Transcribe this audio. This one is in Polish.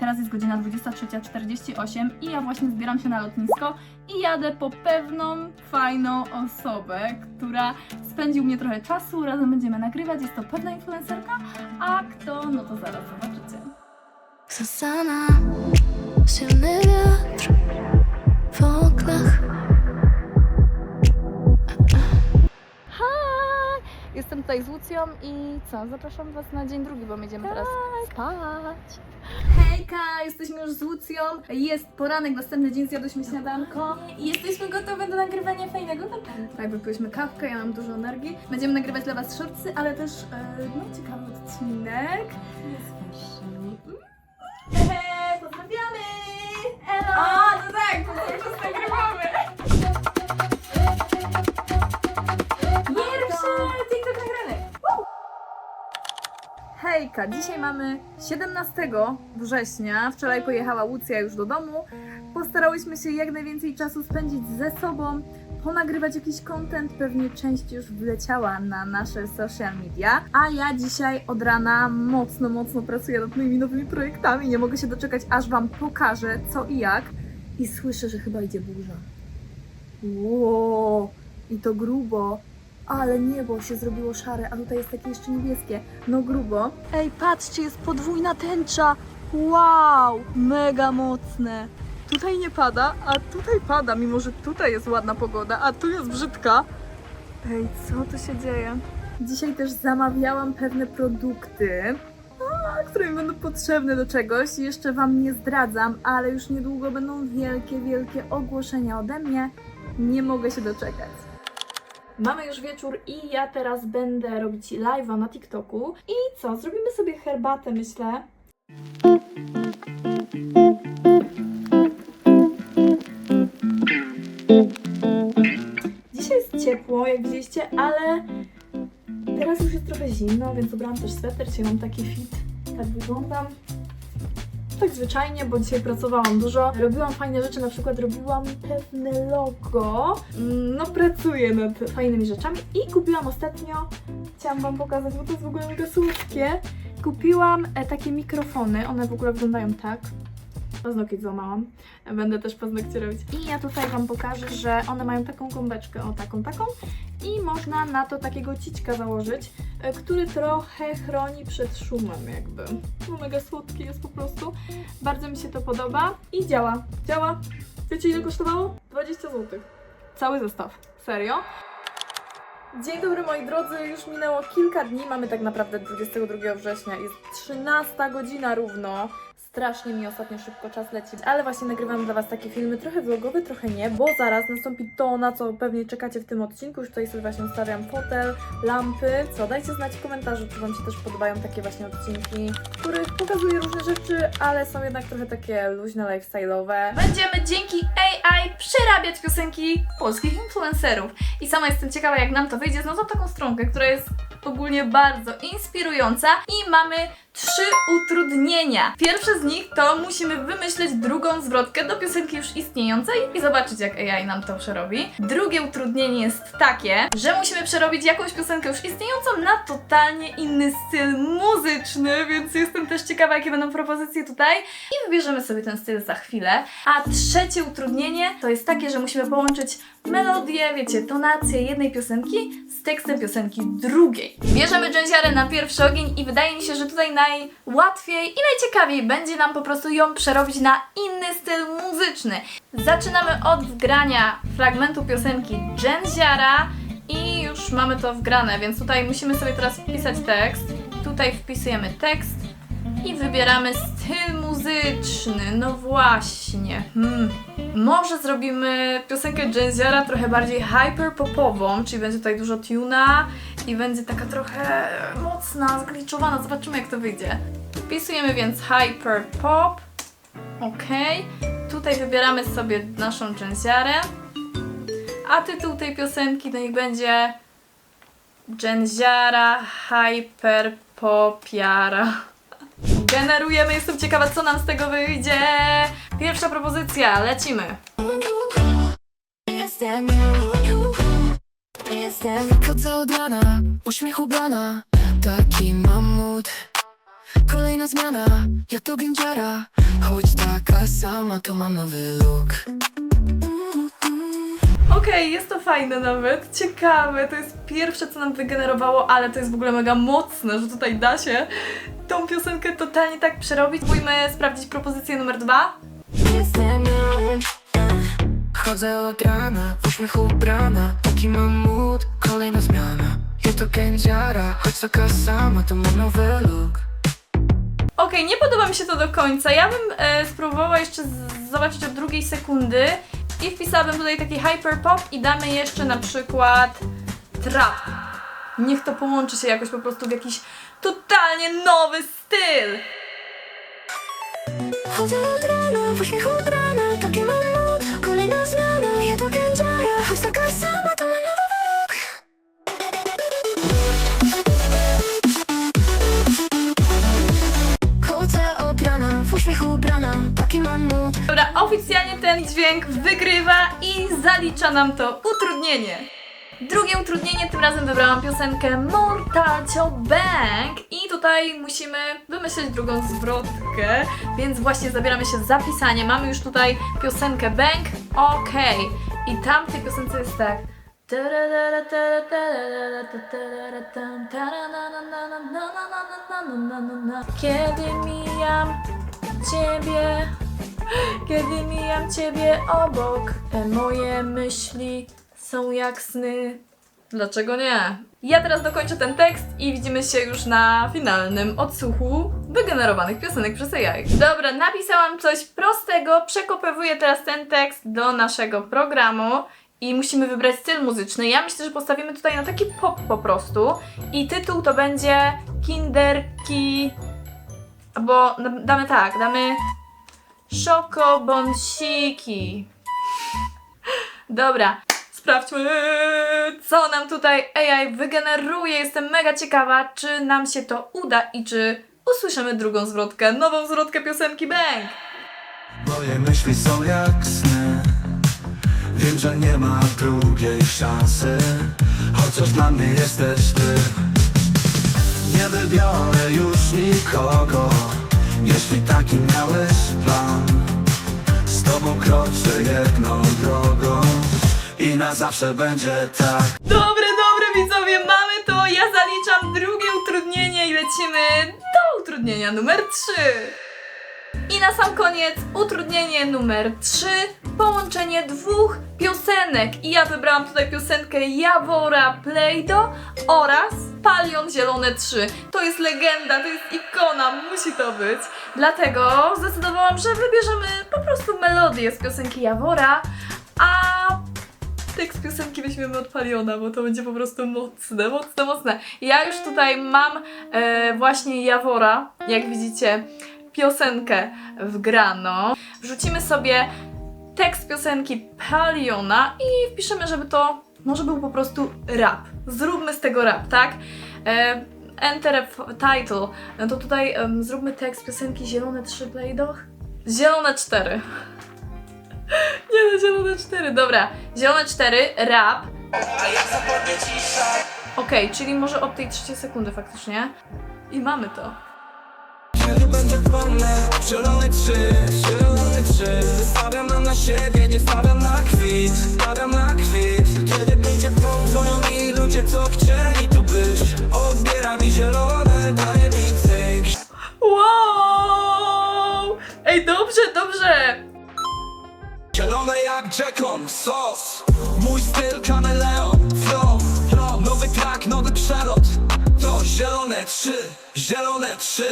Teraz jest godzina 23.48 i ja właśnie zbieram się na lotnisko i jadę po pewną fajną osobę, która spędził mnie trochę czasu, razem będziemy nagrywać, jest to pewna influencerka, a kto, no to zaraz zobaczycie. Zasana, silny wiatr w oknach. Hi! Jestem tutaj z Łucją i co? Zapraszam Was na dzień drugi, bo będziemy teraz spać. Hejka, jesteśmy już z Łucją. Jest poranek, następny dzień zjadłyśmy śniadanko i jesteśmy gotowe do nagrywania fajnego kontentu. Tak, wypiłyśmy kawkę, ja mam dużo energii. Będziemy nagrywać dla Was shortsy, ale też e, no, ciekawy odcinek. Jest. Hehe, pozdrawiamy! Elo! A, no tak, to Hejka, dzisiaj mamy 17 września. Wczoraj pojechała Łucja już do domu. Postarałyśmy się jak najwięcej czasu spędzić ze sobą, ponagrywać jakiś content. Pewnie część już wleciała na nasze social media. A ja dzisiaj od rana mocno, mocno pracuję nad moimi nowymi projektami. Nie mogę się doczekać, aż Wam pokażę co i jak. I słyszę, że chyba idzie burza. Ło, i to grubo. Ale niebo się zrobiło szare, a tutaj jest takie jeszcze niebieskie. No grubo. Ej, patrzcie, jest podwójna tęcza. Wow, mega mocne. Tutaj nie pada, a tutaj pada, mimo że tutaj jest ładna pogoda, a tu jest brzydka. Ej, co tu się dzieje? Dzisiaj też zamawiałam pewne produkty, a, które mi będą potrzebne do czegoś. Jeszcze Wam nie zdradzam, ale już niedługo będą wielkie, wielkie ogłoszenia ode mnie. Nie mogę się doczekać. Mamy już wieczór i ja teraz będę robić live'a na TikToku. I co? Zrobimy sobie herbatę, myślę. Dzisiaj jest ciepło, jak widzieliście, ale teraz już jest trochę zimno, więc ubrałam też sweter. Dzisiaj mam taki fit. Tak wyglądam. Tak zwyczajnie, bo dzisiaj pracowałam dużo. Robiłam fajne rzeczy, na przykład robiłam pewne logo. Mm, No, pracuję nad fajnymi rzeczami i kupiłam ostatnio, chciałam Wam pokazać, bo to jest w ogóle mega słodkie. Kupiłam e, takie mikrofony, one w ogóle wyglądają tak. Paznokieć złamałam. Będę też paznokcie robić. I ja tutaj Wam pokażę, że one mają taką gąbeczkę, o taką, taką. I można na to takiego cićka założyć, e, który trochę chroni przed szumem jakby. No mega słodki jest po prostu. Bardzo mi się to podoba i działa. Działa. Wiecie ile kosztowało? 20 zł. Cały zestaw. Serio? Dzień dobry moi drodzy, już minęło kilka dni, mamy tak naprawdę 22 września, jest 13 godzina równo. Strasznie mi ostatnio szybko czas leci, ale właśnie nagrywam dla Was takie filmy, trochę vlogowe, trochę nie, bo zaraz nastąpi to, na co pewnie czekacie w tym odcinku. Już tutaj sobie właśnie ustawiam fotel, lampy. Co, dajcie znać w komentarzu, czy Wam się też podobają takie właśnie odcinki, w których pokazuję różne rzeczy, ale są jednak trochę takie luźne, lifestyle'owe. Będziemy dzięki AI przerabiać piosenki polskich influencerów. I sama jestem ciekawa, jak nam to wyjdzie. Znalazłam taką stronkę, która jest ogólnie bardzo inspirująca i mamy trzy utrudnienia. Pierwsze z nich to musimy wymyśleć drugą zwrotkę do piosenki już istniejącej i zobaczyć, jak AI nam to przerobi. Drugie utrudnienie jest takie, że musimy przerobić jakąś piosenkę już istniejącą na totalnie inny styl muzyczny, więc jestem też ciekawa, jakie będą propozycje tutaj i wybierzemy sobie ten styl za chwilę. A trzecie utrudnienie to jest takie, że musimy połączyć melodię, wiecie, tonację jednej piosenki z tekstem piosenki drugiej. Bierzemy dżęziarę na pierwszy ogień i wydaje mi się, że tutaj najłatwiej i najciekawiej będzie nam po prostu ją przerobić na inny styl muzyczny. Zaczynamy od wgrania fragmentu piosenki dżęziara i już mamy to wgrane, więc tutaj musimy sobie teraz wpisać tekst. Tutaj wpisujemy tekst i wybieramy styl muzyczny. No właśnie. Hmm. Może zrobimy piosenkę jazziara trochę bardziej hyper-popową, czyli będzie tutaj dużo tuna i będzie taka trochę mocna, zgliczowana. Zobaczymy jak to wyjdzie. Wpisujemy więc hyper-pop. Ok. Tutaj wybieramy sobie naszą jazziarę. A tytuł tej piosenki niech będzie Jazziara Hyperpopiara. Generujemy, jestem ciekawa, co nam z tego wyjdzie. Pierwsza propozycja, lecimy. Jestem, jestem Woda od rana, uśmiech ubrana Taki mam mood Kolejna zmiana, ja to gędziara Choć taka sama, to mam nowy look Okej, jest to fajne nawet, ciekawe, to jest pierwsze co nam wygenerowało, ale to jest w ogóle mega mocne, że tutaj da się tą piosenkę totalnie tak przerobić. Spróbujmy sprawdzić propozycję numer dwa. Jestem Chodzę od rana, w uśmiechu ubrana Taki mam mood, kolejna zmiana Ja to gędziara, choć taka sama, to mam nowy look Okej, nie podoba mi się to do końca. Ja bym e, spróbowała jeszcze z- zobaczyć od drugiej sekundy i wpisałabym tutaj taki hyperpop i damy jeszcze na przykład trap. Niech to połączy się jakoś po prostu w jakiś totalnie nowy styl. Chodzę od rana, w uśmiechu ubrana Taki mam mood, kolejna zmiana Ja to gędziara, choć taka sama, ten dźwięk wygrywa i zalicza nam to utrudnienie. Drugie utrudnienie, tym razem wybrałam piosenkę Mortalcio Bank i tutaj musimy wymyślić drugą zwrotkę, więc właśnie zabieramy się za pisanie. Mamy już tutaj piosenkę Bank, okej. I tam w tej piosence jest tak. Kiedy mijam Ciebie kiedy mijam ciebie obok, te moje myśli są jak sny. Dlaczego nie? Ja teraz dokończę ten tekst i widzimy się już na finalnym odsłuchu wygenerowanych piosenek przez AI. Dobra, napisałam coś prostego, przekopywuję teraz ten tekst do naszego programu i musimy wybrać styl muzyczny. Ja myślę, że postawimy tutaj na taki pop po prostu i tytuł to będzie Kinderki... Albo damy tak, damy Szokobąsiki. Dobra, sprawdźmy, co nam tutaj AI wygeneruje. Jestem mega ciekawa, czy nam się to uda i czy usłyszymy drugą zwrotkę, nową zwrotkę piosenki Bang. Moje myśli są jak sny Wiem, że nie ma drugiej szansy Chociaż dla mnie jesteś ty Nie wybiorę już nikogo Jeśli taki miałeś plan kroczę jedną drogą I na zawsze będzie tak Dobre, dobre widzowie, mamy to. Ja zaliczam drugie utrudnienie i lecimy do utrudnienia numer 3. I na sam koniec utrudnienie numer 3, połączenie dwóch piosenek. I ja wybrałam tutaj piosenkę Jawora Play-Doh oraz Palion Zielone 3. To jest legenda, to jest ikona, musi to być. Dlatego zdecydowałam, że wybierzemy po prostu melodię z piosenki Jawora, a tekst piosenki weźmiemy od Paliona, bo to będzie po prostu mocne, mocne, mocne. Ja już tutaj mam e, właśnie Jawora, jak widzicie, piosenkę wgrano. Wrzucimy sobie tekst piosenki Paliona i wpiszemy, żeby to może był po prostu rap. Zróbmy z tego rap, tak? E, enter title. No to tutaj em, zróbmy tekst piosenki Zielone 3 Playdoch. Zielone 4. Nie no, zielone 4, dobra. Zielone 4, rap. Okej, czyli może od tej 3 sekundy faktycznie. I mamy to. Kiedy będzie wolne, zielone trzy, zielone trzy Stawiam nam na siebie, nie stawiam na kwit Stawiam na kwit. Kiedy będzie dzwonią mi ludzie, co chcieli tu być. Odbiera mi zielone tajemnice. Wow! Ej, dobrze, dobrze! Zielone jak Jackon, sos. Mój styl kameleon, flow, flow. Nowy track, nowy przelot. To zielone trzy, zielone trzy